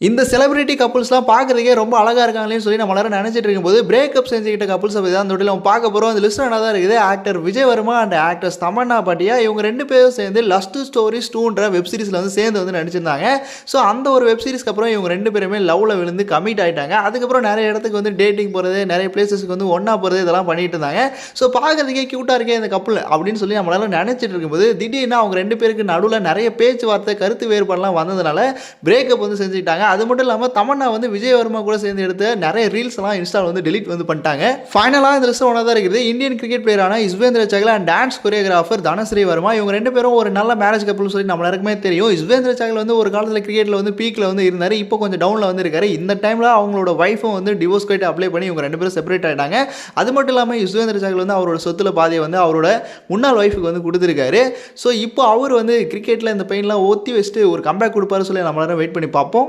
இந்த செலிபிரிட்டி கப்புள்ஸ்லாம் பார்க்குறதுக்கே ரொம்ப அழகாக இருக்காங்களேன்னு சொல்லி நம்ம எல்லாரும் நினச்சிட்டு இருக்கும்போது பிரேக்கப் செஞ்சுக்கிட்ட கப்புள்ஸ் பற்றி தான் தொட்டில் நம்ம பார்க்க போகிறோம் அந்த லிஸ்ட் என்ன தான் இருக்குது. Actor Vijay Varma and actress Tamannaah Bhatia இவங்க ரெண்டு பேரும் சேர்ந்து லஸ்ட் ஸ்டோரிஸ் டூன்ற வெப் சீரிஸில் வந்து சேர்ந்து வந்து நடிச்சிருந்தாங்க. ஸோ அந்த ஒரு வெப் சீரிஸ்க்கு அப்புறம் இவங்க ரெண்டு பேருமே லவ்வில் விழுந்து கமிட் ஆகிட்டாங்க அதுக்கப்புறம் நிறைய இடத்துக்கு வந்து டேட்டிங் போகிறது நிறைய பிளேசஸ்க்கு வந்து ஒன்றா போகிறது இதெல்லாம் பண்ணிட்டு இருந்தாங்க. ஸோ பார்க்குறதுக்கே க்யூட்டாக இருக்கே இந்த கப்புள் அப்படின்னு சொல்லி நம்மளால நினச்சிட்டு இருக்கும்போது திடீர்னு அவங்க ரெண்டு பேருக்கு நடுவில் நிறைய பேச்சுவார்த்தை கருத்து வேறுபாடுலாம் வந்ததுனால பிரேக்கப் வந்து செஞ்சுக்கிட்டாங்க. அது மட்டும் இல்லாமல் தமன்னா வந்து விஜயவர்மா கூட சேர்ந்து எடுத்த நிறைய ரீல்ஸ் எல்லாம் இன்ஸ்டால் வந்து டெலிட் வந்து பண்ணிட்டாங்க. ஃபைனலாக இந்த லிஸ்ட் ஒன்றா தான் இருக்குது. Indian cricket பிளேயரான Yuzvendra Chahal and dance choreographer Dhanashree Verma இவங்க ரெண்டு பேரும் ஒரு நல்ல மேரேஜ் கப்புள் சொல்லி நம்ம எல்லாருக்குமே தெரியும். யுஸ்வேந்திர சகல் வந்து ஒரு காலத்தில் கிரிக்கெட்டில் வந்து பீக்கில் வந்து இருந்தார். இப்போ கொஞ்சம் டவுனில் வந்து இருக்காரு இந்த டைமில் அவங்களோட ஒய்ஃபும் வந்து டிவோர்ஸ் கேட்டு அப்ளை பண்ணி இவங்க ரெண்டு பேரும் செப்பரேட் ஆகிட்டாங்க அது மட்டும் இல்லாமல் யுஸ்வேந்திர சகல் வந்து அவரோட சொத்துல பாதையை வந்து அவரோட முன்னாள் ஒய்ஃபுக்கு வந்து கொடுத்துருக்காரு. ஸோ இப்போ அவர் வந்து கிரிக்கெட்டில் இந்த பெயின்லாம் ஒத்தி வச்சுட்டு ஒரு கம்பேக் கொடுப்பாரு சொல்லி நம்மளால வெயிட் பண்ணி பார்ப்போம்.